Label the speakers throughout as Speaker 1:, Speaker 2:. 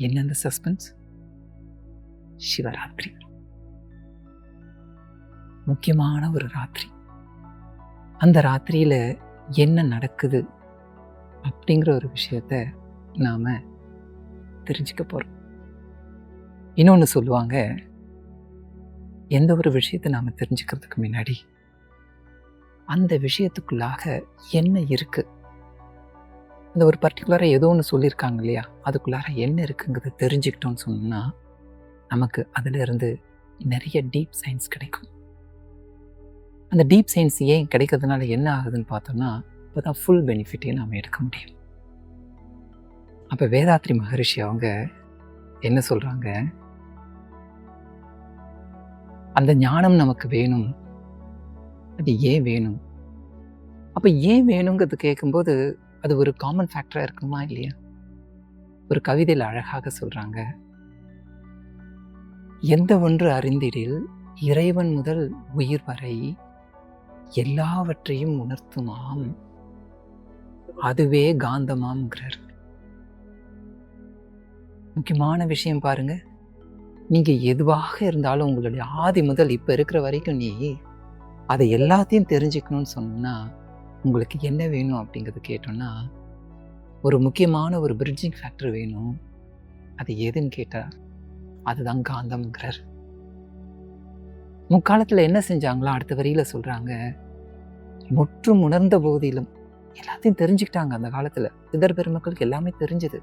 Speaker 1: என்ன அந்த சஸ்பென்ஸ்? சிவராத்திரி. முக்கியமான ஒரு ராத்திரி. அந்த ராத்திரியில் என்ன நடக்குது அப்படிங்கிற ஒரு விஷயத்த நாம் தெரிஞ்சுக்க போகிறோம் இன்னொன்று சொல்லுவாங்க எந்த ஒரு விஷயத்தை நாம் தெரிஞ்சுக்கிறதுக்கு முன்னாடி அந்த விஷயத்துக்குள்ளாக என்ன இருக்குது அந்த ஒரு பர்டிகுலராக ஏதோ ஒன்று சொல்லியிருக்காங்க இல்லையா? அதுக்குள்ளார என்ன இருக்குங்கிறத தெரிஞ்சுக்கிட்டோம்னு சொன்னோம்னா நமக்கு அதிலிருந்து நிறைய டீப் சயின்ஸ் கிடைக்கும். அந்த டீப் சயின்ஸ் ஏன் கிடைக்கிறதுனால என்ன ஆகுதுன்னு பார்த்தோம்னா இப்போ தான் ஃபுல் பெனிஃபிட்டே நாம் எடுக்க முடியும். அப்போ வேதாத்ரி மகரிஷி அவங்க என்ன சொல்கிறாங்க அந்த ஞானம் நமக்கு வேணும். அது ஏன் வேணும்? அப்போ ஏன் வேணுங்கிறது கேட்கும்போது அது ஒரு காமன் ஃபேக்டராக இருக்குமா இல்லையா? ஒரு கவிதையில் அழகாக சொல்கிறாங்க எந்த ஒன்று அறிந்திடில் இறைவன் முதல் உயிர் வரை எல்லாவற்றையும் உணர்த்துமாம். அதுவே காந்தமாம்ங்கிறார். முக்கியமான விஷயம் பாருங்க. நீங்கள் எதுவாக இருந்தாலும் உங்களுடைய ஆதி முதல் இப்போ இருக்கிற வரைக்கும் நீ அதை எல்லாத்தையும் தெரிஞ்சுக்கணும்னு சொன்னால் உங்களுக்கு என்ன வேணும் அப்படிங்கிறது கேட்டோன்னா ஒரு முக்கியமான ஒரு பிரிட்ஜிங் ஃபேக்டர் வேணும். அது எதுன்னு கேட்டால் அதுதான் காந்தம்ங்கிறார். முக்காலத்தில் என்ன செஞ்சாங்களோ அடுத்த வரியில சொல்கிறாங்க முற்றும் உணர்ந்த போதிலும். எல்லாத்தையும் தெரிஞ்சுக்கிட்டாங்க அந்த காலத்தில். சிதர் பெருமக்களுக்கு எல்லாமே தெரிஞ்சது.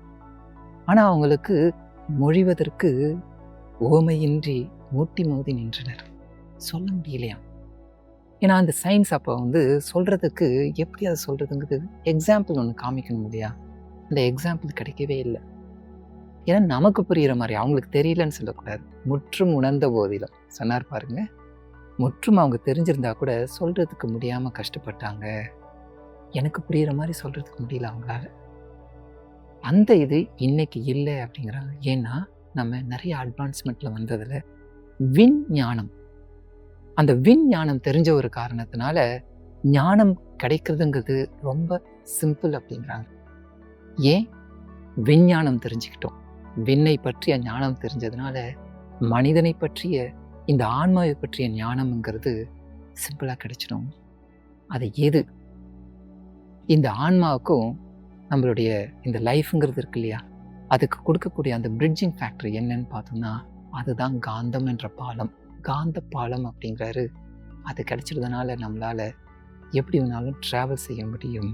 Speaker 1: ஆனால் அவங்களுக்கு மொழிவதற்கு ஓமையின்றி மூட்டி மோதி நின்றனர். சொல்ல முடியலையாம் ஏன்னா அந்த சயின்ஸ் அப்போ வந்து சொல்கிறதுக்கு எப்படி அதை சொல்கிறதுங்கிறது எக்ஸாம்பிள் ஒன்று காமிக்கணும் இல்லையா? அந்த எக்ஸாம்பிள் கிடைக்கவே இல்லை. ஏன்னா நமக்கு புரிகிற மாதிரி அவங்களுக்கு தெரியலன்னு சொல்லக்கூடாது. முற்றும் உணர்ந்த போதிலும். சொன்னார் பாருங்க. முற்றும் அவங்க தெரிஞ்சிருந்தா கூட சொல்கிறதுக்கு முடியாமல் கஷ்டப்பட்டாங்க. எனக்கு புரிகிற மாதிரி சொல்கிறதுக்கு முடியல அவங்களால. அந்த இது இன்னைக்கு இல்லை அப்படிங்கிறாங்க. ஏன்னா நம்ம நிறைய அட்வான்ஸ்மெண்ட்டில் வந்ததில் விஞ்ஞானம். அந்த விண் ஞானம் தெரிஞ்ச ஒரு காரணத்தினால ஞானம் கிடைக்கிறதுங்கிறது ரொம்ப சிம்பிள் அப்படிங்கிறாங்க ஏன்? விஞ்ஞானம் தெரிஞ்சுக்கிட்டோம். விண்ணை பற்றிய ஞானம் தெரிஞ்சதுனால மனிதனை பற்றிய இந்த ஆன்மாவை பற்றிய ஞானம்ங்கிறது சிம்பிளாக கிடைச்சிடும். அது எது? இந்த ஆன்மாவுக்கும் நம்மளுடைய இந்த லைஃப்ங்கிறது இருக்கு இல்லையா? அதுக்கு கொடுக்கக்கூடிய அந்த பிரிட்ஜிங் ஃபேக்டர் என்னன்னு பார்த்தோம்னா அதுதான் காந்தம் என்ற பாலம். காந்த பாலம் அப்படிங்கிறாரு. அது கிடச்சிருந்தனால நம்மளால எப்படி வேணாலும் ட்ராவல் செய்ய முடியும்.